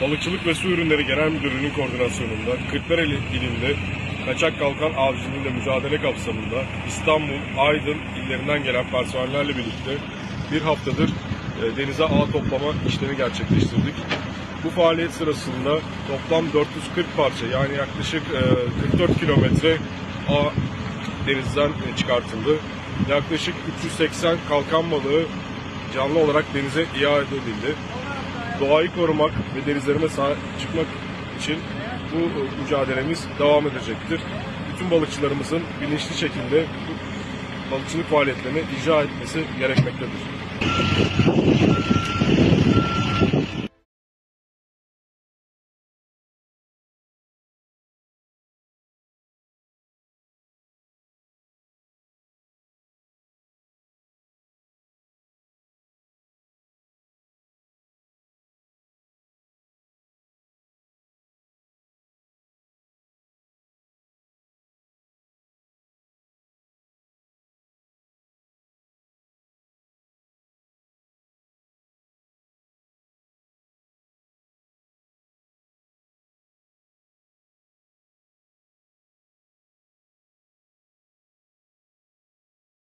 Balıkçılık ve Su Ürünleri Genel Müdürlüğü'nün koordinasyonunda Kırklareli ilinde kaçak kalkan avcılığıyla mücadele kapsamında İstanbul, Aydın illerinden gelen personellerle birlikte bir haftadır e, denize ağ toplama işlemi gerçekleştirdik. Bu faaliyet sırasında toplam 440 parça yani yaklaşık e, 44 kilometre ağ denizden e, çıkartıldı. Yaklaşık 380 kalkan balığı canlı olarak denize iade edildi. Doğayı korumak ve denizlerime çıkmak için bu mücadelemiz devam edecektir. Bütün balıkçılarımızın bilinçli şekilde balıkçılık faaliyetlerini icra etmesi gerekmektedir.